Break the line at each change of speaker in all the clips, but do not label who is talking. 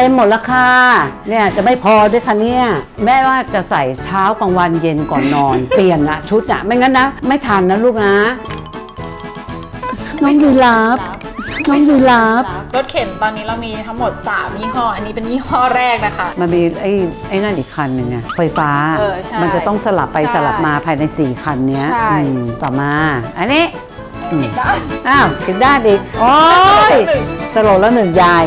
เต็มหมดแล้วค่ะเนี่ยจะไม่พอด้วยค่ะเนี่ยแม่ว่าจะใส่เช้ากลางวันเย็นก่อนนอน เปลี่ยนอะชุดอะไม่งั้นนะ ไม่ทันนะลูกนะ น้องยีราฟน้องยีราฟ
รถเข็นตอนนี้เรามีทั้งหมด 3 ยี่ห้อ อันนี้เป็นยี่ห้อแรกนะคะ
มันมีไอ้ไอ้นั่นอีกคันหนึ่งอะไฟฟ้า
เออใช่
มันจะต้องสลับไป
ใช่
สลับมาภายใน 4 คันเนี้ย
ใช่
อืมต่อมา อันนี้อืม
ได้
อ้าวถึงด้านอีกโอ้ยสโลว์แล้วหนึ่งยาย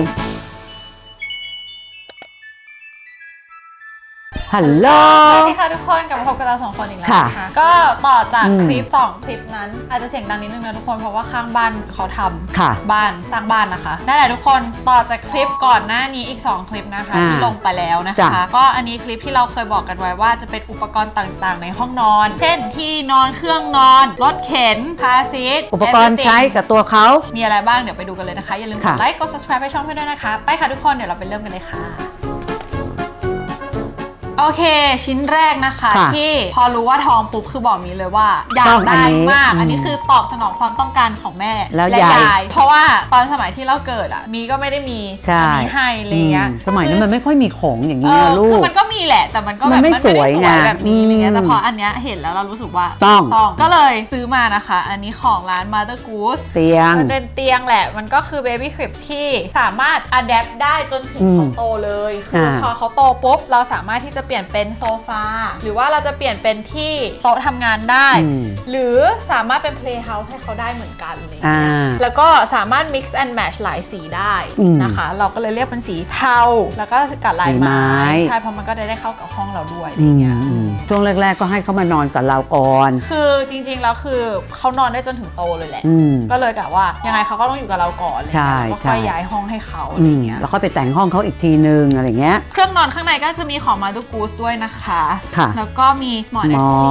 ฮัลโหล
สวัสดีค่ะทุกคนกลับมาพบกับเราสองคนอีกแล้ว
ค่ะ
นะคะก็ต่อจาก
อืม
คลิป2คลิปนั้น อาจจะเสียงดังนิดนึงนะทุกคนเพราะว่าข้างบ้านเขาทำ
ค่ะ
บ้านสร้างบ้านนะคะนั่นแหละทุกคนต่อจากคลิปก่อนหน้านี้อีก2คลิปนะคะ
อ่า
ที่ลงไปแล้วนะคะ
จ้ะ
ก็อันนี้คลิปที่เราเคยบอกกันไว้ว่าจะเป็นอุปกรณ์ต่างๆ ในห้องนอน เช่นที่นอนเครื่องนอนรถเข็นคาร์ซีท
อุปกรณ์ใช้กับตัวเขา
มีอะไรบ้างเดี๋ยวไปดูกันเลยนะคะอย่าลืมก
ค่ะ
ดไลค์กด subscribe ให้ช่องให้ด้วยนะคะ ไปค่ะทุกคนเดี๋ยวเราไปเริ่มกันเลยค่ะ โอเค ชิ้นแรกนะคะ
ค่ะ
ที่พอรู้ว่าทองปุ๊บคือบอกมีเลยว่า อยา
ต้
ก
องอัน
ได้
นี้
มาก
อืม
อันนี้คือตอบสนองความต้องการของแม่
แล้วยาย
เพราะว่าตอนสมัยที่เราเกิดอะมีก็ไม่ได้มี
ใช่
อันนี้ให้อะไรเงี้ย
อืมสมัยนั้นมันไม่ค่อยมีของอย่าง
เอ
นี้
อ
นะลู
คือก มันก็มีแหละ แต่มันก็แบบ
มันไม่
ด้
สวยไง
แบบนี้อะไรเงี้ย
อืม
แต่พออันเนี้ยเห็นแล้วเรารู้สึกว่า
ต้อง
ก็เลยซื้อมานะคะ อันนี้ของร้าน Mother Goose
เตียง
มันเป็นเตียงแหละ มันก็คือ Baby Crib ที่สามารถ adapt ได้จนถึง
อืม
เขาโตเลย คืออาพอเขาโตปุ๊บ เราสามารถที่จะเปลี่ยนเป็นโซฟา หรือว่าเราจะเปลี่ยนเป็นที่โต๊ะทำงานได้
อืม
หรือสามารถเป็น playhouse ให้เขาได้เหมือนกันอะไรอย่าง
อ่า
เงี้ยแล้วก็สามารถ mix and match หลายสีได้
อืม
นะคะ เราก็เลยเรียกเป็นสีเทา แล้วก็กับลาย
สีไม้
ไม้ ใช่ เพราะมันก็จะได้เข้ากับห้องเราด้วยอะไร
อืม
เงี้ย
อืมช่วงแรก ๆ ก็ให้เขามานอนกับเราก่อน
คือจริงๆแล้วคือเขานอนได้จนถึงโตเลยแหละ
อืม
ก็เลยกะว่ายังไงเขาก็ต้องอยู่กับเราก่อนอะไร
ใช่
เลยก็ค่อย
ใช่
ย้ายห้องให้เขาอะไร
อืม
เงี้ย
แล้วค่อยไปแต่งห้องเขาอีกทีนึงอะไรเงี้ย
เครื่องนอนข้างในก็จะมีของมาดูกูสด้วยนะคะ
ค่ะ
แล้วก็มีหมอน
หม
เอ
อน
ชลี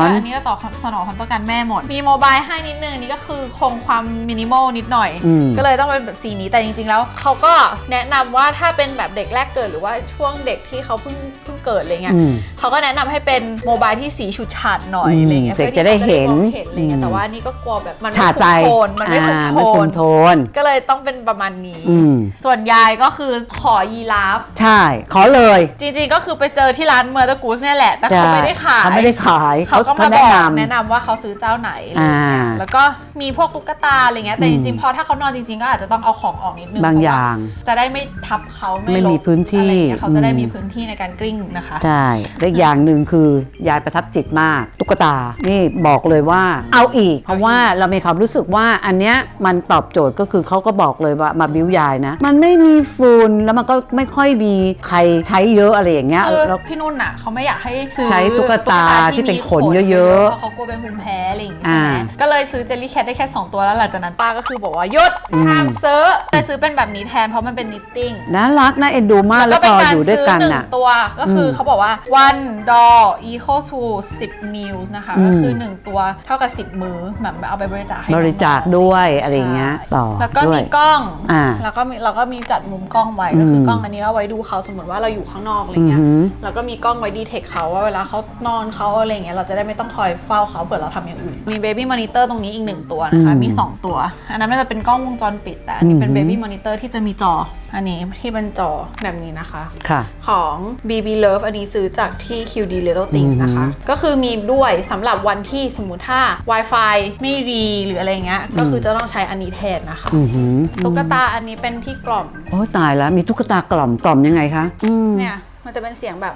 ก็อันนี้ก็ตอบสนองความต้องการแม่หมด มีโมบายให้นิดนึงนี่ก็คือคงความมินิมอลนิดหน่อย
อืม
ก็เลยต้องเป็นแบบสีนี้แต่จริงๆแล้วเขาก็แนะนำว่าถ้าเป็นแบบเด็กแรกเกิดหรือว่าช่วงเด็กที่เขาเพิ่งเพิ่ง เกิดอะไรเงี้ย
อืม
เขาก็แนะนำให้เป็นโมบายที่สีฉูดฉาดหน่อย
อืม
อะไรเงี้ย
เด็ก
พื่อที่
จะได้เห็น
ขาจะได้มองเห็นอะไรเงี้ย
อืม
แต่ว่านี่ก็กลัวแบบมันไม่
ฉาด
คุ
ไป
มโทนมันไม่คุม
อ่า
โท
ไม่คุ
น
มโทน
ก็เลยต้องเป็นประมาณนี้
อืม
ส่วนยายก็คือขอยีราฟ
ใช่ ขอเลย
จริงๆก็คือไปเจอที่ร้านเมอร์ตกูสเนี่ยแหละ แต่เขาไม่ได้ขาย
เขาไม่ได้ขาย
เขาก็
เขา
มาบ
แนะ
อก
นำ
แนะนำว่าเขาซื้อเจ้าไหนอะไรอย่างเงี้ย
อ่า
แล้วก็มีพวกตุ๊กตาอะไรเงี้ย แต่
อื
จ
ม
ริงๆ พอถ้าเขานอนจริงๆ ก็อาจจะต้องเอาของออกนิดนึง
บางอย่าง
เพระว่จะได้ไม่ทับเขา
ไม่มี
รบ
พื้นที่
อะไรเงี้ยเขาจะได้
อืม
มีพื้นที่ในการกลิ้งนะคะ
ใช่และอีกอย่างหนึ่งคือยายประทับจิตมาก ตุ๊กตา นี่บอกเลยว่า เอาอีก เพราะว่าเรามีความรู้สึกว่าอันเนี้ยมันตอบโจทย์ก็คือเขาก็บอกเลยว่ามาบิ้วยายนะ มันไม่มีฝุ่นแล้วมันก็ไม่ค่อยมีใครใช้เยอะอะไรอย่างเงี้ย
คือ
แล้ว
พี่นุ่นอะเขาไม่อยากให้ซื้อ
ใช้ตุ๊กตาที่เป็นขนเยอะๆ
เพราะเขากลัวเป็นภูมิแพ้อะไรอย่างงี้
อ่า
ใช่ไหมก็เลยซื้อเจลลี่แคทได้แค่ 2 ตัวแล้วหลังจากนั้นป้าก็คือบอกว่าหยุด
อืม
ห้ามซื้อเลยซื้อเป็นแบบนี้แทนเพราะมันเป็นนิตติ้ง
น่ารักน่าเอ็นดูมากแล้ว
เป็
พ
น
อ
การ
อยู่ด้วย
ซื้อ
กัน
หนึ่ง
น่ะ
ตัวก็คืออ
ม
เขาบอกว่า one doll equal to 10 meals นะคะ
อืม
ก็คือ 1 ตัวเท่ากับ 10 มื้อแบบเอาไปบริจาคให้
บริจาค
น้องๆ
ด้วยอะไรอย่างเงี้ยต่อ
แล้วก็
ด้วย
มีกล้อง
อ่า
แล้วก็มีเราก็มีจัดมุมกล้องไว้ก็คืออกล้องอันนี้เอาไว้ดูเขาสมมติว่าเราอยู่ข้างนอกอะไร
อือ
เงี้ย
หือ
แล้วก็มีกล้องไว้ดีเทคเขาว่าเวลาเขานอนเขาอะไรเงี้ยเราจะได้ไม่ต้องคอยเฝ้าเขาเผื่อเราทำอย่างอื่น มีเบบี้มอนิเตอร์ตรงนี้อีกหนึ่งตัวนะคะ
อืม
มี 2 ตัว อันนั้นมันจะเป็นกล้องวงจรปิดแต่อันนี้เป็น
อือหื
เบ
อ
บี้มอนิเตอร์ที่จะมีจอ อันนี้ที่เป็นจอแบบนี้นะคะ
ค่ะ
ของ BB Love อันนี้ซื้อจากที่ QD Little Things นะคะ ก็คือมีด้วยสำหรับวันที่สมมุติถ้า Wi-Fi ไม่ดีหรืออะไรเงี้ย ก็คือจะต้องใช้อันนี้แทนนะคะ
อือหือ
ตุ๊กตาอันนี้เป็นที่กล่อม
โอ้ตายแล้วมีตุ๊กตากล่อมกล่อมยังไงคะอืม
เนี่ยมันจะเป็นเสียงแบบ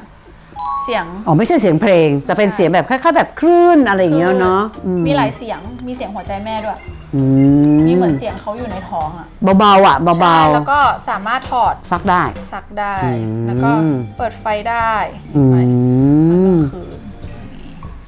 เสียง
อ๋อไม่ใช่เสียงเพลง แต่เป็น
ใช่
เสียงแบบคล้ายๆแบบคลื่นอะไรอย่างเงี้ยเนาะอื
มีหลายเสียง มีเสียงหัวใจแม่ด้วย
อื
นี่เหมือนเสียงเขาอยู่ในท้องอะ
เบาๆอะ
ใช่
เบา
แล้วก็สามารถถอด
ๆซักได้
ซักได้
อืม
แล้วก็เปิดไฟได้
อืม
คือ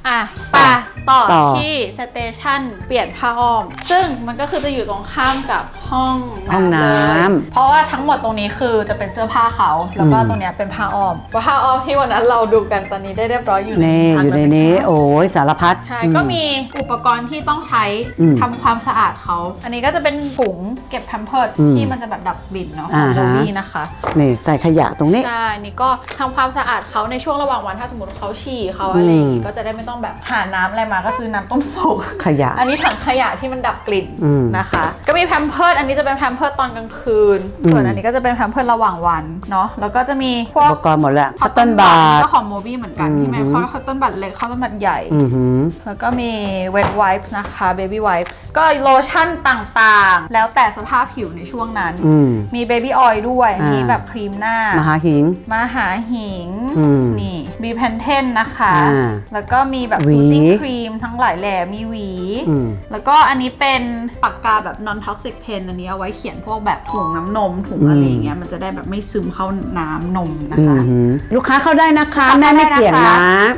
อะไป่ะต่อ
ต่อ
ที่สเตชันเปลี่ยนผ้าอ้อม ซึ่งมันก็คือจะอยู่ตรงข้ามกับ ห้อง
ห้องน้
เลยำเพราะว่าทั้งหมดตรงนี้คือจะเป็นเสื้อผ้าเขา แล้วก็
อืม
ตรงเนี้ยเป็นผ้าอ้อมผ้าอ้อมที่วันนั้นเราดูกันตอนนี้ได้เรียบร้อยอยู่
นี่
ชั้
อยู่ใน
แล้ว
นี้
นะคะ
โอ้ยสารพัด
ใช่
อื
ก็มีอุปกรณ์ที่ต้องใช้
อืม
ทำความสะอาดเขา อันนี้ก็จะเป็นถุงเก็บแพมเพิร์ด
อืม
ที่มันจะแบบดับกลิ่นเนาะข
อ่า
อง
ฮะ
โบวี่นะคะ
นี่ใส่ขยะตรงนี้
ใช่นี่ก็ทำความสะอาดเขาในช่วงระหว่างวันถ้าสมมติเขาฉี่เขาอะไรอย่างงี้
อืม
ก็จะได้ไม่ต้องแบบหาน้ำอะไรมาก็ซื้อน้ำต้มสุก
ขยะ
อันนี้ถังขยะที่มันดับกลิ่น
อืม
นะคะ ก็มีแพมเพิร์ดอันนี้จะเป็นแพมเพิร์ตอนกลางคืน
อืม
ส่วนอันนี้ก็จะเป็นแพมเพิร์ตระหว่างวันเนาะ แล้วก็จะมีพว
อุ
ก
ปกรณ์หมดแล้ว
คอ
คั
ต
ต
ต
เติ้
อน
ล
บั
บา
ด
ร์
ก็ของโมบี้เหมือนกันที่แม่
อือหือ
คอตตอนบัดเล็กคอตตอนบัดใหญ่
อือหือ
แล้วก็มี wet wipes นะคะ baby wipes ก็โลชั่นต่างๆ แล้วแต่สภาพผิวในช่วงนั้น
อืม
มี baby oil ด้วยอันนี้
อ่า
แบบครีมหน้า
มหาหิง
มาหาหิง
อืม
นี่มีแพนเทนนะคะ
อ่า
แล้วก็มีแบบ
หวี
ซูติ้งครีมทั้งหลายแหล่มีหวี
อืม
แล้วก็อันนี้เป็นปากกาแบบ non toxic pen อันนี้เอาไว้เขียนพวกแบบถุงน้ำนมถุง
อืม
อะไรอย่างเงี้ยมันจะได้แบบไม่ซึมเข้าน้ำนมนะ
อื
คะ
อหือลูกค้าเข้าได้นะคะ
เข้า
แม่ไม่
ได้นะคะ
เกี่ยงนะ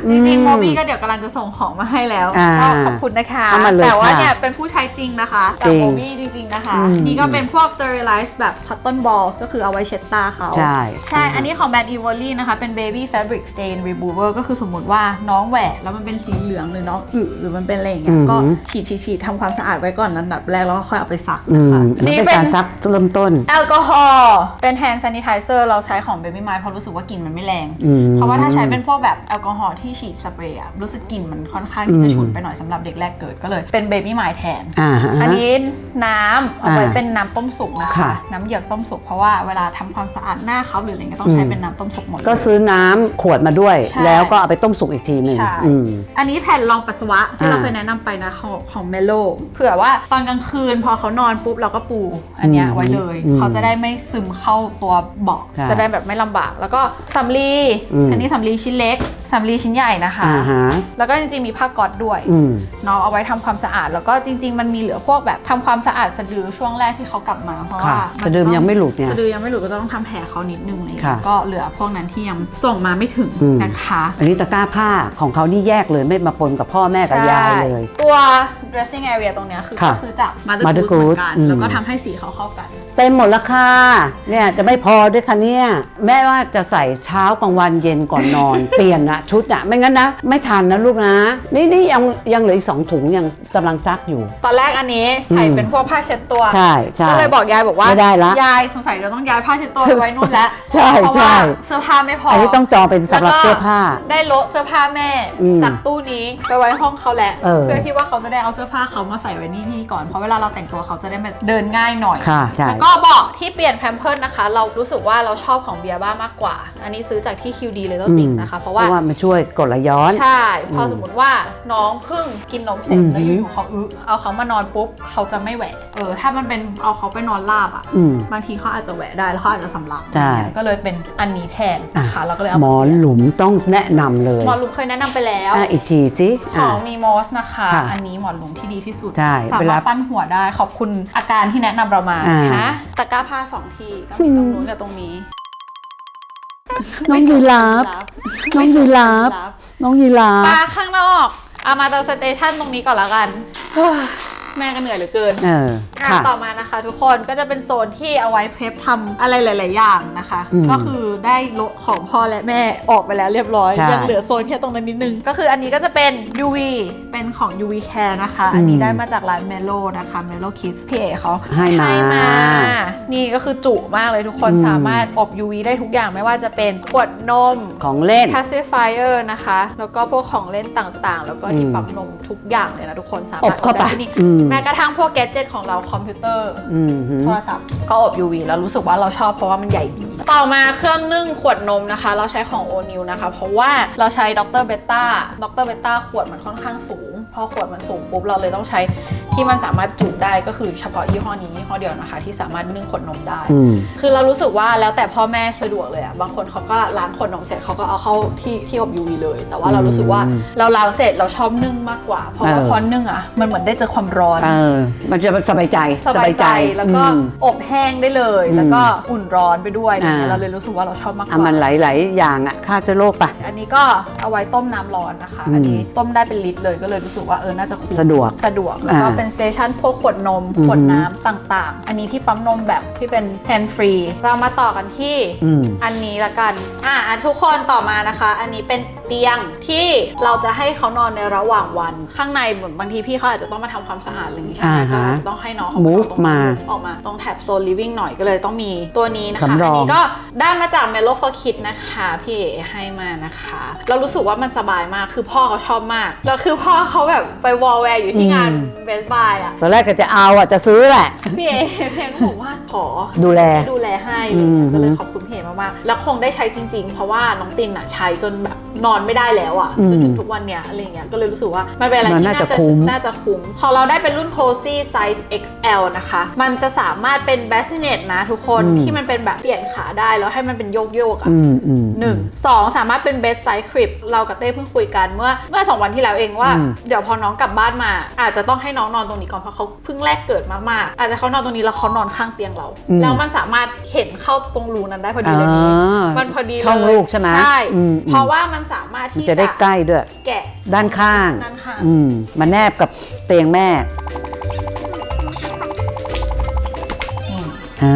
จริงๆโม
อื
บี้ก็เดี๋ยวกำลังจะส่งของมาให้แล้ว
อ่า
ก็ขอบคุณนะคะ
เข้ามาเลย
แต่ว่า
ค่ะ
เนี่ยเป็นผู้ใช้จริงนะคะ
จริ
จาก
ง
โมบี้จริง ๆนะคะ
อืม
นี่ก็เป็นพวก sterilize แบบ cotton balls ก็คือเอาไว้เช็ดตาเขา
ใช่
ใช่อันนี้ของแบรนด์ Evoli นะคะ เป็น baby fabric stain remover ก็คือสมมติว่าน้องแหวกแล้วมันเป็นสีเหลืองหรือน้องอึหรือมันเป็นอะไรอย่างเงี้ย
อือหือ
ก็ฉีดฉีดฉีดทำความสะอาดไว้ก่อนนั้นแบบแรกแล้วก็ค่อยเอาไปซัก
อื
นะ
ม
คะ
มันเป็นการซักเริ่มต้น
แอลกอฮอล์เป็น hand sanitizer เราใช้ของ baby m i เพราะรู้สึกว่ากลิ่นมันไม่แรง
อืม
เพราะว่าถ้าใช้เป็นพวกแบบแอลกอฮอล์ที่ฉีดสเปรย์อะรู้สึกกลิ่นมันค่อนข้างที่จะ
อืม
ฉุนไปหน่อยสำหรับเด็กแรกเกิดก็เลยเป็น baby m i แทน
อ่าฮะ
อันนี้น้ำเอาไว้
อ่า
เป็นน้ำต้มสุกนะคะ
ค่ะ
น้ำเหยือกต้มสุกเพราะว่าเวลาทำความสะอาดหน้าเขาหรืออะไรเงี้ยต้องใช้
อืม
เป็นน้ำต้มสุกหมดเลย
ก็ซื้อน้ำขวดมาด้วย
ใช่
แล้วก็เอาไปต้มสุกอีกทีหนึ่ง
ใช่
อืม
อันนี้แผ่นรองปัสสาวะที่เรา
อ่า
เคยแนะนำไปนะของของเมโลเผื่อว่าตอนกลางคืนพอเขานอนปุ๊บเราก็ปูอันเนี้ย
อืม
ไว้เลย
อืม
เขาจะได้ไม่ซึมเข้าตัวเบาะ
ใช่
จะได้แบบไม่ลำบาก แล้วก็สำลี
อืม
อันนี้สำลีชิ้นเล็ก สำลีชิ้นใหญ่นะคะ
อ่าฮะ
แล้วก็จริงๆมีผ้าก๊อตด้วย
อืม
เนาะเอาไว้ทำความสะอาด แล้วก็จริง ๆ มันมีเหลือพวกแบบทำความสะอาดสะดือช่วงแรกที่เขากลับมาเพราะว่า
ค่ะ
น
สะดือมันยังไม่หลุดเนี่ย
สะดือยังไม่หลุดก็จะต้องทำแผลเขานิดนึงอะไรอย่าง
ค่ะ
เลยก็เหลือพวกนั้นที่ยังส่งมาไม่ถึง
อืม
นะคะ
อันนี้ตะกร้าผ้าของเขานี่แยกเลยไม่มาปนกับพ่อแม่กับยายเลย
ใช่ตัว dressing area ตรงเนี้ยคือ
ค่ะ
เขาซื้อจาก
Mother
Mother Goose เหมือนกัน
Goose
แล้วก็
อืม
ทำให้สีเขาเข้ากัน
เต็มหมดราคาเนี่ยจะไม่พอด้วยค่ะเนี่ยแม่ว่าจะใส่เช้ากลางวันเย็นก่อนนอน เปลี่ยนอะชุดอะไม่งั้นนะ ไม่ทันนะลูกนะ นี่นี่ยังยังเหลืออีกสองถุงยังกำลังซักอยู่
ตอนแรกอันนี้ใส่
อืม
เป็นพวกผ้าเช็ดตัว
ใช่ใช่
ก็เลยบอกยายบอกว่า
ไม่ได้ละ
ยายสงสัยเราต้องย้ายผ้าเช็ดตัวไปไว้นู่นแล้ว
ใช่
เพราะ
ใช่
ว่าเสื้อผ้าไม่พอ
อั
อั
นนี้ต้องจองเป็นสำหรับเสื้อผ้า
ได้โละเสื้อผ้าแม่
อืม
จากตู้นี้ไปไว้ห้องเขาแหละ
เออ
เพื่อที่ว่าเขาจะได้เอาเสื้อผ้าเขามาใส่ไว้นี่ที่ก่อนเพราะเวลาเราแต่งตัวเขาจะได้แบบเดินง่ายหน่อย
ค่ะใช่
แล้วก็เบาะที่เปลี่ยนแพมเพิร์ดนะคะ เรารู้สึกว่าเราชอบของเบียร์บ้ามากกว่า อันนี้ซื้อจากที่ QD Little
อืม
Things นะคะเพราะว่า
มันช่วยกดไหลย้อน
ใช่ พออ
ม
สมมติว่าน้องเพิ่งกินนมเสร็จ
อืม
แล้วอยู่ๆเขาอึเอาเขามานอนปุ๊บเขาจะไม่แหวะเออ ถ้ามันเป็นเอาเขาไปนอนราบอะ
อืม
บางทีเขาอาจจะแหวะได้แล้วเขาอาจจะสำลัก
ใช่
ก็เลยเป็นอันนี้แทนนะคะเราก็เลยเอา
หมอนหลุมต้องแนะนำเลย
หมอนลุมเคยแนะนำไปแล้ว
อะอีกทีสิ
ข
อะ
องมีมอสนะคะ
ค่ะ
อันนี้หมอนหลุมที่ดีที่สุด
ใช่
สา
เว
มา
ลา
รถปั้นหัวได้ขอบคุณอาการที่แนะนำเรามา
อ่าน
นะตะกร้าผ้าสองที่ก็มีตรงนู้นกับตรงนี้
น้องยีราฟน้องยีราฟน้องยีรา
ป
ฟ
ลาข้างนอก เอามาตสเตชันตรงนี้ก่อนละกัน แม่ก็เหนื่อยเหลือเกิน
เออ
อะ
ค่ะ
ต่อมานะคะทุกคนก็จะเป็นโซนที่เอาไว้เพลฟทำอะไรหลาย ๆ อย่างนะคะ
อืม
ก็คือได้โละของพ่อและแม่ออกไปแล้วเรียบร้อย
ใช่
ยังเหลือโซนแค่ตรงนั้นนิดนึง ก็คืออันนี้ก็จะเป็น UV เป็นของ UV Care นะคะ อันนี้
อืม
ได้มาจากร้าน Melo นะคะ Melo Kids พี่เอเขา
ให้มา
นี่ก็คือจุมากเลยทุกคน
อืม
สามารถอบ UV ได้ทุกอย่างไม่ว่าจะเป็นขวดนม
ของเล่น
pacifier นะคะ แล้วก็พวกของเล่นต่างๆ แล้วก็ที่
อืม
ปั๊มนมทุกอย่างเลยนะทุกคนสา
อ
มาร
บ
ถ
เข้าไป
ได้ที่นี่
อืม
แม้กระทั่งพวกแกดเจิตของเราคอมพิวเตอร์
อืมหือ
โทรศัพท์ก็อบ UV แล้วรู้สึกว่าเราชอบเพราะว่ามันใหญ่ดี ต่อมาเครื่องนึ่งขวดนมนะคะ เราใช้ของ o n i l นะคะ เพราะว่าเราใช้ดรเบต้าดรเบต้าขวดมันค่อนข้างสูง พอขวดมันสูงปุ๊บเราเลยต้องใช้ ที่มันสามารถจุได้ก็คือเฉพาะยี่ห้อนี้ยี่ห้อเดียวนะคะ ที่สามารถนึ่งขวดนมได้
อืม
คือเรารู้สึกว่าแล้วแต่พ่อแม่สะดวกเลยอะบางคนเขาก็ล้างขวดนมเสร็จเขาก็เอาเข้าที่ที่อบ UV เลย แต่ว่าเรารู้สึกว่า
อืม
เราล้างเสร็จเราชอบนึ่งมากกว่า เพราะว่า
เออ
พอนึ่งอะมันเหมือนได้เจอความร้อน
เออ มันจะสบายใจ
สบายใจแล้วก็
อืม
อบแห้งได้เลย
อืม
แล้วก็อุ่นร้อนไปด้วยอะไรเงี้ย
อ่า
เราเลยรู้สึกว่าเราชอบมากก
อะ
ว่า
มันหลาย ๆ อย่างอะฆ่าเชื้อโรคปะ
อันนี้ก็เอาไว้ต้มน้ำร้อนนะคะ
อืม
อันนี้ต้มได้เป็นลิตรเลยก็เลยรู้สึกว่าเออน่าจะคุ้ม
สะดวก
สะดวกแล้วก็
อ่า
เป็นสเตชันพวกขวดนม
อือหือ
ขวดน้ำต่างๆ อันนี้ที่ปั๊มนมแบบที่เป็นแฮนด์ฟรี เรามาต่อกันที่
อืม
อันนี้ละกัน อะอะทุกคนต่อมานะคะ อันนี้เป็นเตียงที่เราจะให้เขานอนในระหว่างวัน ข้างในเหมือนบางทีพี่เขาอาจจะต้องมาทำความสะอาดอะไรอย่างงี้ใช่ไหม
อ่า
ก็
ฮะ
อาจจะต้องให้น้องเขา
Move
ตรง
มา
ออกมาตรงแถบโซน living หน่อยก็เลยต้องมีตัวนี้นะคะ
สำร
อั
อง
นี้ก็ได้มาจาก Melo for Kids นะคะ พี่เอ๋ให้มานะคะ เรารู้สึกว่ามันสบายมากคือพ่อเขาชอบมากแล้วคือพ่อเขาแบบไปวอลแวร์อยู่ที่งาน
อืม
เบสบายอะ
ตอนแรกก็จะเอาอะจะซื้อแหละ
พี่เอเพนก็บอกว่าขอ
ดูแล
ให้ดูแลให้
อืม
ก็เลยขอบคุณพี่เอมากๆแล้วคงได้ใช้จริง ๆ เพราะว่าน้องตินอะใช้จนแบบนอนไม่ได้แล้วอะ
อืม
จนถึงทุกวันเนี้ยอะไรเงี้ยก็เลยรู้สึกว่ามันเป็นอะไร
มัน
ที่
น่า
น่า
จะ
จะ
คุ้ม
น่าจะคุ้มพอเราได้เป็นรุ่น cozy size XL นะคะ มันจะสามารถเป็น bassinet นะทุกคนที่มันเป็นแบบเปลี่ยนขาได้แล้วให้มันเป็นโยกโยกๆอะ
อืมอืม
หนึ่งสองสามารถเป็น best size crib เรากับเต้เพิ่งคุยกันเมื่อเมื่อสองวันที่แล้วเองว่า
อืม
เดี๋ยวพอน้องกลับบ้านมา อาจจะต้องให้น้องนอนตรงนี้ก่อนเพราะเขาเพิ่งแรกเกิดมากๆ อาจจะเขานอนตรงนี้แล้วเขานอนข้างเตียงเรา แล้วมันสามารถเข็นเข้าตรงรูนั้นได้พอดีเลย
อ่า
มันพอดีเลย
ช่องลูกใช่ไหม
ใช่
อืม
เพราะว่ามันสามารถ
มัน
ที่
จะได้ใกล้ด้วย
แกะ
ด้านข้าง
ด้านข้าง
อืมมาแนบกับเตียงแม่ อ่า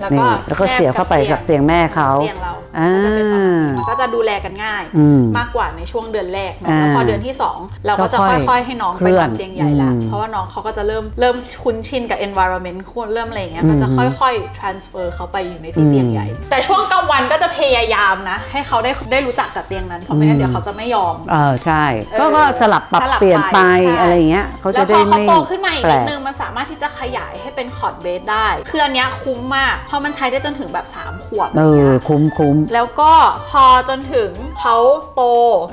แล้วก็
นี่แล้วก็เสียบเข้าไปกับเตียงแม่เขา
เตียงเรา
อ่า
ก็จะเป็นประมาณนี้มันก็จะดูแลกันง่าย
อืม
มากกว่าในช่วงเดือนแรกเนอะ
อ่า
แล้วพอเดือนที่ 2 เราก็จะ
ก็ค่
ค่
อย
อยๆให้น้อง
เค
ไป
ลื่
น
อ
อนนเตียงใหญ่ละ
อืม
เพราะว่าน้องเขาก็จะเริ่มเริ่มคุ้นชินกับ environment คุ้นเริ่มอะไรอย่างเงี้ย
อืม
ก็จะค่อยๆ transfer เขาไปอยู่ในที่เตียงใหญ่ แต่ช่วงกลางวันก็จะพยายามนะ ให้เขาได้ได้รู้จักกับเตียงนั้นเพราะไม่งั้นเดี๋ยวเขาจะไม่ยอม
เออใช่
เออ
ก็ก็สลับปรับ
สลับ
เปลี่ยนไป
ไปใช่
อะไรอย่างเงี้ยเขา
แล้
จะ
วพ
ได้
อเขา
ไม่
โตขึ้นมาอีก
แปล
นิด
ก
นึงมันสามารถที่จะขยายให้เป็นคอร์ดเบสได้คืออันเนี้ยคุ้มมากเพราะมันใช้ได้จนถึงแบบ3ขวบ
เอ
อย่าง
อ
เงี้ย
คุ้มคุ้ม
แล้วก็พอจนถึงเขาโต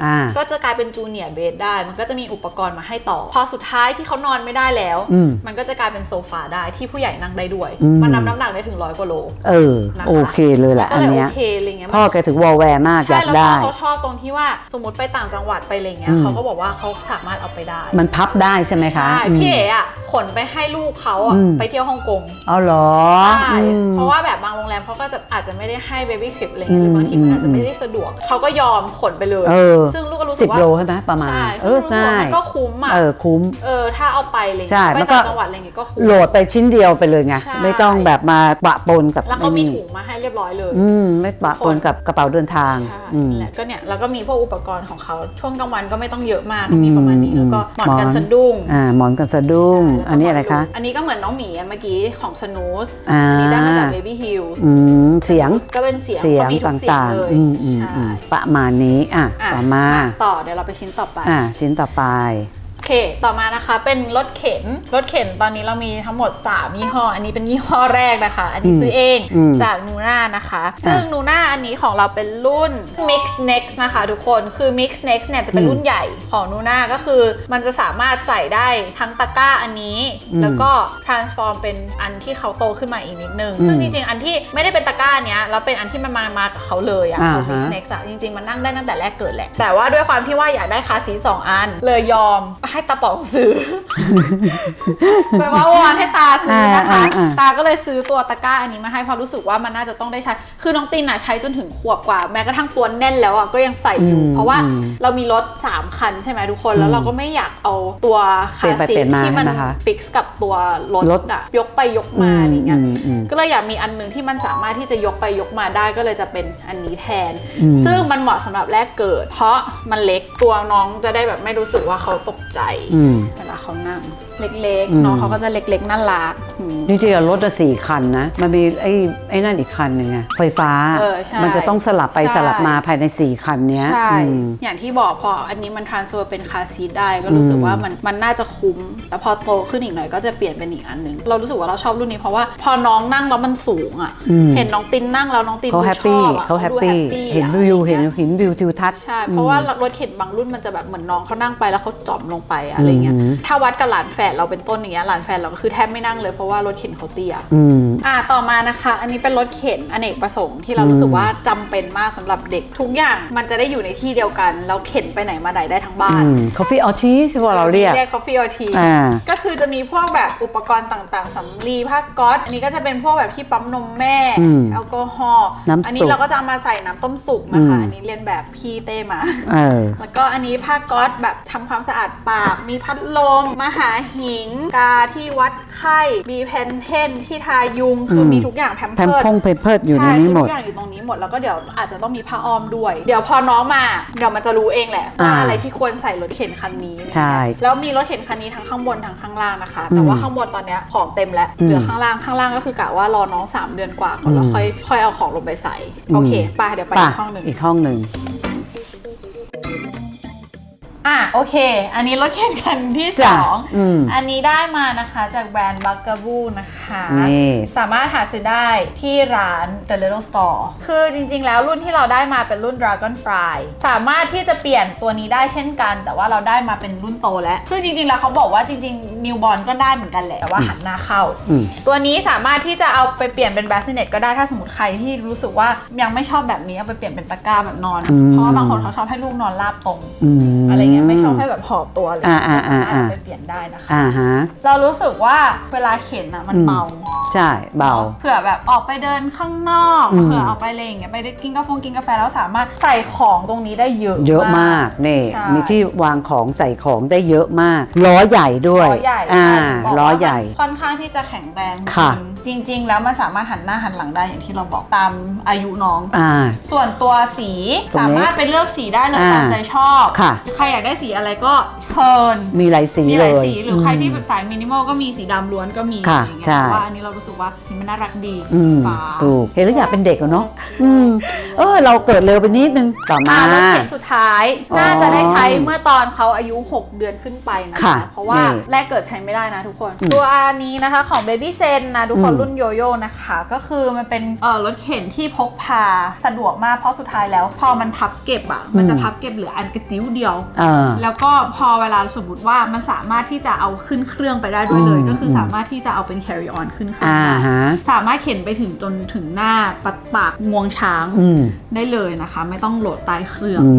อ่า
ก็จะกลายเป็นจูเนียร์เบสได้ มันก็จะมีอุปกรณ์มาให้ต่อ พอสุดท้ายที่เขานอนไม่ได้แล้ว
อืม
มันก็จะกลายเป็นโซฟาได้ที่ผู้ใหญ่นั่งได้ด้วย
อืม
มันนำน้ำหนักได้ถึงร้อยกว่าโล
เออ
นะคะ
โอเคเลยแหละ
ก็
อัน
เลย
เนี้
โอยเคอะไรเงี้ย
พ่อแกถึงวอลแวร์มากอ
ใช่
ยาก
แล้ว
ได้
พ่อเขาชอบตรงที่ว่าสมมติไปต่างจังหวัดไปอะไรเงี้
อื
ย
ม
เขาก็บอกว่าเขาสามารถเอาไปได้
มันพับได้ใช่ไหมคะ
ใช่
อืม
พี่เอ๋อะขนไปให้ลูกเขาอะ
อืม
ไปเที่ยวฮ่องกง
เอาเหรอ
ใช่
อืม
เพราะว่าแบบบางโรงแรมเขาก็จะอาจจะไม่ได้ให้เบบี้คลิปอะไรเงี้ยหรือบางทีมันอาจจะไม่ได้สะดวก เขาก็ยอมขนไปเลย
เออ
ซึ่งลูกก็รู้สึ
สิ
ก
บ
ว่า
โลใช่ไหมประมาณ
ใช่
เออ
ซึ่งลูกรู้สึกว่า
ง่าย
มันก็คุ้มอะ
เออคุ้ม
เออถ้าเอาไปอะไร
ใช่
เงี้ยไป
แล้วก็
ต่างจังหวัดอะไรเงี้ยก็คุ้ม
โหลดไปชิ้นเดียวไปเลยไง
ใช่
ไม่ต้องแบบมาปะปนกับ
แล้วเขามี
ไอ้นี่
ถุงมาให้เรียบร้อยเลย
อืมไม่ปะปนกับกระเป๋าเดินทาง
ใช่
อืม
นั่นแหละก็เนี่ยแล้วก็มีพวกอุปกรณ์ของเขาช่วงกลางวันก็ไม่ต้องเยอะมากก็มีประมาณนี้
อืม
แล้วก็หมอนกัน
หมอน
สะดุ้ง
อ่าหมอนกันสะดุ้ง
ใช่แล้วก็
อันนี้อะไรคะ
อันนี้ก็เหมือนน้องหมีอันเมื่อกี้ของสนูส
อ่า
อันนี้ได้มาจาก Baby Hills
อืมเสียง
ก็เป็นเสียง
เสียง
เขามีทุ
ต
กเสียง่า
ง
เลย
ๆอืมอืม
ใช่
อืมประมาณนี้อะ
อะ
ต่อมา
ต่อเดี๋ยวเราไปชิ้นต่อไป
อะชิ้นต่อไป
โอ เค ต่อมานะคะเป็นรถเข็น รถเข็นตอนนี้เรามีทั้งหมด 3 ยี่ห้อ อันนี้เป็นยี่ห้อแรกนะคะ อันนี้
อืม
ซื้อเอง
อืม
จากนูน่านะคะ ซึ่งนูน่าอันนี้ของเราเป็นรุ่น Mix Next นะคะทุกคน คือ Mix Next เนี่ยจะเป็นรุ่นใหญ่ของนูน่าก็คือ มันจะสามารถใส่ได้ทั้งตะกร้าอันนี้
อืม
แล้วก็ transform เป็นอันที่เขาโตขึ้นมาอีกนิดนึง
อืม
ซึ่งจริงๆ อันที่ไม่ได้เป็นตะกร้าเนี้ยแล้วเป็นอันที่มันมามากับเขาเลยอะของ
อ่า
Mix
ฮะ
Next อะจริงๆ มันนั่งได้ตั้งแต่แรกเกิดแหละ แต่ว่าด้วยความที่ว่าอยากได้คาร์ซีทสองอัน เลยยอมให้ตาป๋องซื้อไปว่าวอนให้ตาซื้อนะคะ
อ่าอ่าอ่า
ตาก็เลยซื้อตัวตะกร้าอันนี้มาให้เพราะรู้สึกว่ามันน่าจะต้องได้ใช้ คือน้องตินอะใช้จนถึงขวบกว่า แม้กระทั่งตัวแน่นแล้วอะก็ยังใส่อยู่
อืม
เพราะว่า
อืม
เรามีรถ 3 คันใช่ไหมทุกคน แล้วเราก็ไม่อยากเอาตัวคา
เปลี่ยนไป
ร์ซี
เปลี่ย
ท
นมา
ที่มัน
ใช่ไหมคะ
ฟิกซ์กับตัวร
ร
ถ
ถ
อะยกไปยกมาอะไรเงี้ย
มอืม
ก็เลยอยากมีอันหนึ่งที่มันสามารถที่จะยกไปยกมาได้ก็เลยจะเป็นอันนี้แทน
อืม
ซึ่งมันเหมาะสำหรับแรกเกิด เพราะมันเล็กตัวน้องจะได้แบบไม่รู้สึกว่าเขาตกใจ
อืม
เวลาเขานั่ง เล็ก
อืม
ๆน้องเขาก็จะเล็กๆน่ารักอืม
จริงๆอะรถจะสี่คันนะ มันมีไอ้ไอ้นั่นอีกคันหนึ่งอะไฟฟ้า
เออใช่
มันจะต้องสลับไป
ใช่
สลับมาภายในสี่คันเนี้ย
ใช่
อืม
อย่างที่บอกพออันนี้มัน transfer เป็นคาร์ซีทได้ก็รู้สึก
อืม
ว่ามันมันน่าจะคุ้ม แต่พอโตขึ้นอีกหน่อยก็จะเปลี่ยนเป็นอีกอันหนึ่งเรารู้สึกว่าเราชอบรุ่นนี้เพราะว่าพอน้องนั่งแล้วมันสูงอะ
อืม
เห็นน้องตินนั่งแล้วน้องติน
เขา
ดู
แฮป
ช
ปี้
อบอะ
เขาแฮป
ดู
ปี้
อะ
เห็น
อะไร
วิว
งี้
เห็น
ย
เห็นวิวทิวทัศน์
ใช่ เพราะว่ารถเข็นบางรุ่นมันจะแบบเหมือนน้องเขานั่งไปแล้วเขาจอมลงไปอะอะไรเงี้ย
อืม
ถ้าวัดกับหลานแฝดเราเป็นต้นอย่างเงี้ยหลานแฝดเราก็คือแทบไม่นั่งเลยเพราะว่ารถเข็นเขาเตี้ย
อืม
อ่าต่อมานะคะ อันนี้เป็นรถเข็นอเนกประสงค์ที่เรารู้สึกว่าจำเป็นมากสำหรับเด็กทุกอย่างมันจะได้อยู่ในที่เดียวกันแล้วเข็นไปไหนมาไหนได้ทั้งบ้าน
อืมคอฟฟี่ออชีที่พวกเราเรียก
เรียก coffee or tea
อ่า
ก็คือจะมีพวกแบบอุปกรณ์ต่างๆสำลีผ้าก๊อซอันนี้ก็จะเป็นพวกแบบที่ปั๊มนมแม่
อืม
แอลกอฮอล์
น้ำสุก
อันี้เราก็จะเอามาใส่น้ำต้มสุกนะคะ
อืม
อันนี้เรียนแบบพี่เต้มา
เออ
แล้วก็อันนี้ผ้าก๊อซแบบทำความสะอาดปาก มีพัดลมมหาหิง กาที่วัดไข้มีแพนเทนที่ทายุงคืออ
ม
มีทุกอย่างแพม
แพม
เพิร์
พงเพมเพิร์ดอยู่ใน
ใช่
นี้
คือ
หม
ทุ
ด
กอย่างอยู่ตรงนี้หมดแล้วก็เดี๋ยวอาจจะต้องมีผ้าอ้อมด้วย เดี๋ยวพอน้องมาเดี๋ยวมันจะรู้เองแหละว่า
อ่า
อะไรที่ควรใส่รถเข็นคันนี้
ใช่
แล้วมีรถเข็นคันนี้ทั้งข้างบนทั้งข้างล่างนะคะ แต่ว่า
อืม
ข้างบนตอนเนี้ยของเต็มแล้ว
อืม
เหลือข้างล่างข้างล่างก็คือกะว่ารอน้อง3เดือนกว่าก่อนแล้ว
อืม
ค่อยค่อยเอาของลงไปใส่โอเคไปเดี๋ยวไป
ป่ะ
อีกห้องหนึ่ง
อีกห้องหนึ่ง
อะโอเค อันนี้รถเข็นคันที่ส
จ้ะ
อง
อืม
อันนี้ได้มานะคะจากแบรนด์ b u g a b o o นะคะ
นี่
สามารถหาซื้อได้ที่ร้าน The Little Store คือจริงๆแล้วรุ่นที่เราได้มาเป็นรุ่น Dragonfly สามารถที่จะเปลี่ยนตัวนี้ได้เช่นกัน แต่ว่าเราได้มาเป็นรุ่นโตแล้ว ซึ่งจริงๆแล้วเขาบอกว่าจริงๆ Newborn ก็ได้เหมือนกันแหละ แต่ว่าหันหน้าเข้า
อืม
ตัวนี้สามารถที่จะเอาไปเปลี่ยนเป็น bassinet ก็ได้ถ้าสมมติใครที่รู้สึกว่ายังไม่ชอบแบบนี้เอาไปเปลี่ยนเป็นตะกร้าแบบนอนอะ
อืม
เพราะว่าบางคนเขาชอบให้ลูกนอนราบตรง
อืม
อะไรเงี้ยไม่ชอบให้แบบหอบตัวเลย
อ่าอ่าอ่าอ่า
ไปเปลี่ยนได้นะคะ
อ่าฮะ
เรารู้สึกว่าเวลาเข็นอะมัน
อืม
เบา
ใช่ เบา
เผื่อแบบออกไปเดินข้างนอก
อืม
เผื่อออกไปอะไรอย่างเงี้ยไปกินกาแฟกินกาแฟแล้วสามารถใส่ของตรงนี้ได้เยอะ
เยอะมากนี่
ใช่
มีที่วางของใส่ของได้เยอะมาก ล้อใหญ่ด้วย
ล้อใหญ่
อ่า
ใช่บอก
ล้อ
ว่า
ใหญ่
มันค่อนข้างที่จะแข็งแรง
ค่ะ
จริง ๆ แล้วมันสามารถหันหน้าหันหลังได้อย่างที่เราบอกตามอายุน้อง
อ่า
ส่วนตัวสี
ตรงนี้
สามารถไปเลือกสีได้เลย
อ่า
ตามใจชอบ
ค่ะ
ใครอยากได้สีอะไรก็เชิญ
มีหลายสี
มีห
เล
ลาย
ย
สีหรือใครที่แบบสายมินิมอลก็มีสีดำล้วนก็มี
ค่ะ
อะไรอย่างเงี้ย
ใช่
แต่ว่าอันนี้เรารู้สึกว่าสีมันน่ารักดี
อืม
ฟ้า
ถูกเห็นแล้วอยากเป็นเด็กอะเนาะอืม เออ เราเกิดเร็วไปนิดนึงต่อมา
อ่ารถเข็นสุดท้าย
อ๋อ
น่าจะได้ใช้เมื่อตอนเขาอายุ 6 เดือนขึ้นไปนะ
ค่ะ
คะ เพราะว่า
นี่
แรกเกิดใช้ไม่ได้นะทุกคน
อืม
ตัวอันนี้นะคะของ Baby s e n นะทุกคน
อืม
รุ่นโยโย่นะคะ ก็คือมันเป็นเออรถเข็นที่พกพาสะดวกมากเพราะสุดท้ายแล้ว พอมันพับเก็บอะมันจะพับเก็บเหลืออันกระติ้วเดียว
เออ
แล้วก็พอเวลาสมมติว่ามันสามารถที่จะเอาขึ้นเครื่องไปได้ด้วยเลย
อืม
ก็คืออ
ม
สามารถที่จะเอาเป็น carry on ขึ้นเครื่อง
อ่า
ได้
ฮะ
สามารถเข็นไปถึงจนถึงหน้าปัดปากงวงช้าง
อืม
ได้เลยนะคะ ไม่ต้องโหลดใต้เครื่อง
อื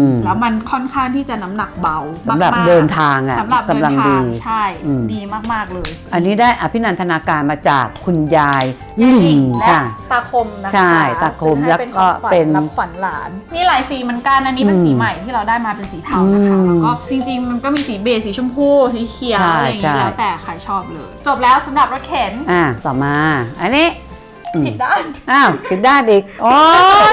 ม
แล้วมันค่อนข้างที่จะน้ำหนักเบา
สำหรับ
มากๆ
เดินทางอะ
สำหรับเดิน
กำลัง
ทาง
ดี
ใช่
อืม
ดีมากๆเลย
อันนี้ได้อภินันทนาการมาจากคุณยาย
ยายหลิง
อืม
และ
ค่ะ
ตาคมนะคะ
ใช่ตาคม
ซื้อให้
แล้ว
เป็น
ก็
ของขวัญ
เป็น
รับขวัญหลานนี่หลายสีเหมือนกันอันนี้เป็น
อืม
สีใหม่ที่เราได้มาเป็นสีเทานะคะ
อืม
แล้วก็จริงๆ มันก็มีสีเบจสีชมพูสีเขียว
ใช่
อะไรอย่าง
ใช่
เงี้ยแล้วแต่ใครชอบเลย จบแล้วสำหรับรถเข็น
อ่าต่อมา อันนี้อืม
ผิดด้าน
อ้าวผิดด้านอีกโอ้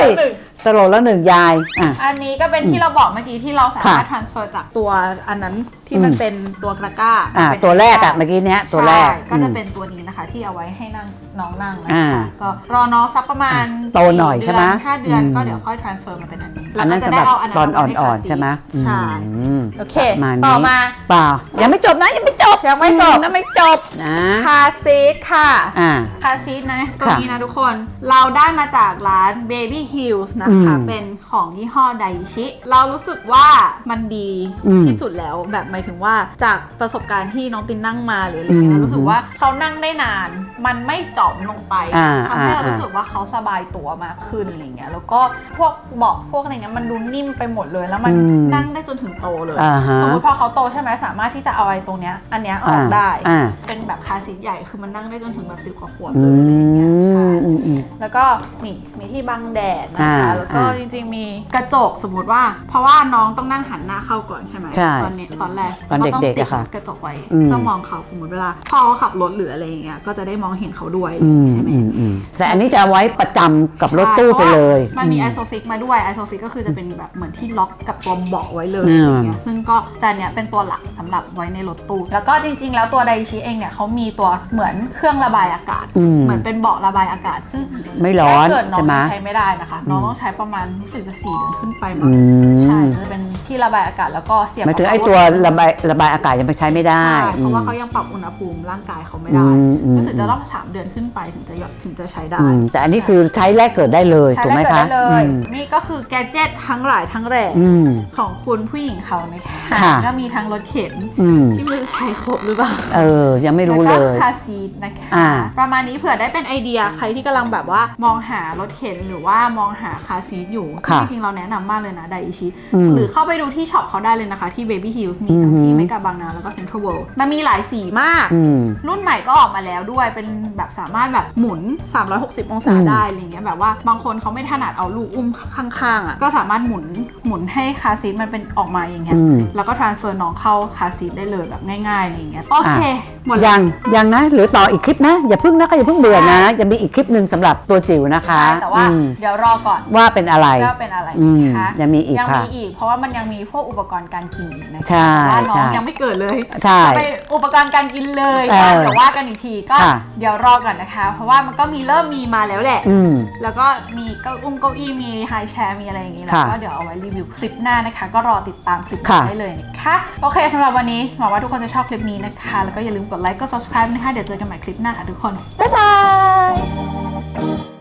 ย
หนึ่ง
สโลแล้วหนึ่งยายอะ
อันนี้ก็เป็นที่เราบอกเมื่อกี้ที่เราสามารถ
ค่ะ
transfer จากตัวอันนั้นที่มัน
อืม
เป็นตัวกระก้า
อ่า
เป็น
ตัวแรกอะเมื่อกี้เนี้ยตัวแรก
ใช่ก็จะ
อืม
เป็นตัวนี้นะคะ ที่เอาไว้ให้นั่ง น้องนั่งนะ
อ่า
คะก็รอน้องสักประมาณ
โตหน่อย
สี่
ใช่ไหม
เดืนห้าเดือน
อืม
ก็เดี๋ยวค่อย transfer มาเป็นอันนี้
อันนั้น
แล้ว
สำหรับ
ก็จะได้เา
ตอน
เา
อ่อน
ไว้
ๆใช่ไหม
ใช่
อืม
โอเค
ประมาณ
ต่อ
นี้
มา
เปล่ายังไม่จบนะยังไม่จบ
ยังไม่จบ
อืยังไม่จบนะ
คาซีทค่ะ
อ่า
คาซีทนะตัว
ค่ะ
นี้นะทุกคนเราได้มาจากร้าน Baby Hills นะคะ
อืม
เป็นของยี่ห้อไดชิ เรารู้สึกว่ามันดี
อืม
ที่สุดแล้วแบบหมายถึงว่าจากประสบการณ์ที่น้องตินนั่งมาหรืออะไรเงี้ย
อืม
นะรู้สึกว่าเขานั่งได้นาน มันไม่เจาะลงไป
อ่า
ทำให้เรา
อ่า
รู้สึกว่าเขาสบายตัวมากขึ้นอะไรเงี้ยแล้วก็พวกเบาะพวกอะไรเงี้ยมันดูนิ่มไปหมดเลย แล้วมัน
อืม
นั่งได้จนถึงโตเลย
อ่าฮะ
สมมติพอเขาโตใช่ไหมสามารถที่จะเอาไอ้ตรงเนี้ยอันเนี้ยออกได้
อ่า
เป็นแบบคาร์ซีทใหญ่คือมันนั่งได้จนถึงแบบสิบกว่าขวบ
อื
เลยอะไรอย่างเงี้ยใช่
มอืมอืม
แล้วก็นี่มีที่บังแดดนะ
อ่า
คะแล้วก็
อ่า
จริงๆมีกระจกสมมติว่า เพราะว่าน้องต้องนั่งหันหน้าเข้าก่อนใช่ไหม
ใช่
ตอนเนี้ยตอนแรก
ตอนเด็กๆ
ติด
อะค่ะ
กระจกไว้
อืม
เพื่อมองเขาสมมติเวลาพ่อเขาขับรถหรืออะไรอย่างเงี้ยก็จะได้มองเห็นเขาด้วย
อืม
ใช่ไหม
อืมอืมแต่อันนี้จะเอาไว้ประจำกับรถตู้ไปเลย
มันมี
อื
ไอโซฟิกมาด้วยไอโซฟิกก็คือจะเป็นแบบเหมือนที่ล็อกกับตัวเบาะไว้เลย
อืม
อะไรเงี้ยซึ่งก็แต่เนี้ยเป็นตัวหลักสำหรับไว้ในรถตู้ แล้วก็จริง ๆ แล้วตัวไดชิเองเนี่ยเขามีตัวเหมือนเครื่องระบายอากาศ
อืม
เหมือนเป็นเบาะระบายอากาศ ซึ่ง
ไม่ร้อน
ถ้าเกิดน้อง
ใช่ไหม
ยังใช้ไม่ได้นะคะ น้อง
อืม
ต้องใช้ประมาณรู้สึกจะสี่เดือนขึ้นไปมั้
อื
ง
ม
ใช่จะเป็นที่ระบายอากาศแล้วก็เสียบ
หมายถึง
กับ
ไอ้ตัวระบายระบายอากาศยังไปใช้ไม่ได้
ใช่เพราะว่า
อืม
เขายังปรับอุณหภูมิร่างกายเขาไม่ได้
อืมอืม
รู้สึกจะต้องสามเดือนขึ้นไปถึงจะยอถึงจะใช้ได้
อืมแต่อันนี้คือใช้แรกเกิดได้เลย
ใช้
ถูกไหม
ได้
คะ
เกิดได้เลย
อืม
นี่ก็คือแกดเจิตทั้งหลายทั้งแหล่
อืม
ของคุณผู้หญิงเขานะคะ
ค่ะ
ก็มีทั้งรถเข็น
อืม
ที่ไมือใช้ครบหรือเปล่า
เออ ยังไม่รู้
แว
เล
ก็
ย
คาร์ซีทนะคะ
อ่า
ประมาณนี้เผื่อได้เป็นไอเดียใครที่กำลังแบบว่ามองหารถเข็นหรือว่ามองหาคาร์ซีทอยู่
ค่ะ
จริงๆเราแนะนำมากเลยนะไดอิชิ
อืม
หรือเข้าไปดูที่ช็อปเขาได้เลยนะคะ ที่ Baby Hills มีทั้ง
อือหือ
ที่เมกาบางนาแล้วก็เซ็นทรัลเวิลด์มันมีหลายสีมาก
อืม
รุ่นใหม่ก็ออกมาแล้วด้วยเป็นแบบสามารถแบบหมุน 360 องศา
อืม
ได้อะไรเงี้ยแบบว่าบางคนเขาไม่ถนัดเอาลูกอุ้มข้างๆอะก็สามารถหมุนหมุนให้คาร์ซีทมันเป็นออกมาอย่างเงี้ย
อืม
แล้วก็ transfer น้องเข้าคาร์ซีทได้เลยแบบง่ายๆอะไรอย่างเงี้ยโอเคหมดแล้ว
ยังยังนะ หรือต่ออีกคลิปนะ อย่าเพิ่งนะก็อย่าเพิ่งเบื่อนะจะมีอีกคลิปหนึ่งสำหรับตัวจิ๋วนะคะ
ใช่แต่ว่า
อืม
เดี๋ยวรอก่อน
ว่าเป็นอะไร
ว่าเป็นอะไร
อืม
นะคะ
ยังมีอีก
ยัง
ค่ะ
มีอีก เพราะว่ามันยังมีพวกอุปกรณ์การกินอีกนะคะ
ใช่
แต่ว่าน้อง
ใช่
ยังไม่เกิดเลย
ใช่
จะไปอุปกรณ์การกินเลย
เออ
เดี๋ยวว่ากันอีกทีก็
ค่ะ
เดี๋ยวรอก่อนนะคะ เพราะว่ามันก็มีเริ่มมีมาแล้วแหละ
อืม
แล้วก็มีเก้าอุ้งเก้าอี้มีไฮแชร์มีอะไรอย่างนี้แล้ว
ค่ะ
ก็เดี๋ยวเอาไว้รีวิวคลิปหน้านะคะ ก็รอติดตามคลิป
ค่ะ
ได้เลยนะคะโอเคสำหรับวันนี้หวังว่าทุกคนจะชอบคลิปนี้นะคะ แล้วก็อย่าลืมกดไลค์กด subscribe นะคะเดี๋ยวเจอกันใหม่คลิปหน้าค่ะทุกคน บ๊ายบาย